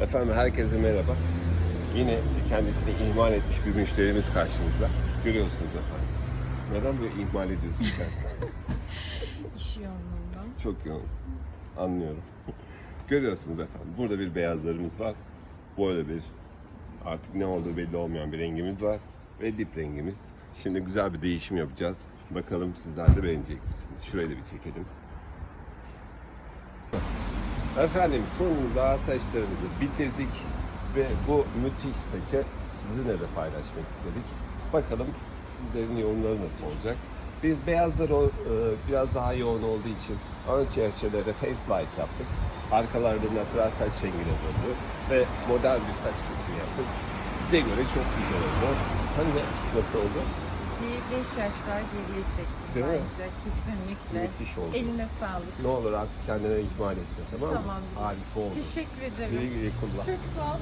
Efendim herkese merhaba. Yine kendisini ihmal etmiş bir müşterimiz karşınızda. Görüyorsunuz efendim. Neden böyle ihmal ediyorsun sen? İş yoğunluğundan. Çok yoğunsun. Anlıyorum. Görüyorsunuz efendim. Burada bir beyazlarımız var. Böyle bir artık ne olduğu belli olmayan bir rengimiz var. Ve dip rengimiz. Şimdi güzel bir değişim yapacağız. Bakalım sizler de beğenecek misiniz? Şurayı da bir çekelim. Efendim sonunda saçlarımızı bitirdik ve bu müthiş saçı sizinle de paylaşmak istedik. Bakalım sizlerin yorumları nasıl olacak. Biz beyazlar o, e, biraz daha yoğun olduğu için ön çerçevelere face light yaptık. Arkalarda natural saç rengine döndü ve modern bir saç kesimi yaptık. Bize göre çok güzel oldu. Sence nasıl oldu? Bir 5 yaşlar geriye çektim Değil mi? bence. Kesinlikle. Müthiş oldu. Eline sağlık. Ne olur artık kendine ihmal etme tamam mı? Tamam. Harika oldu. Teşekkür Güle ederim. güle kullan. Çok sağ ol.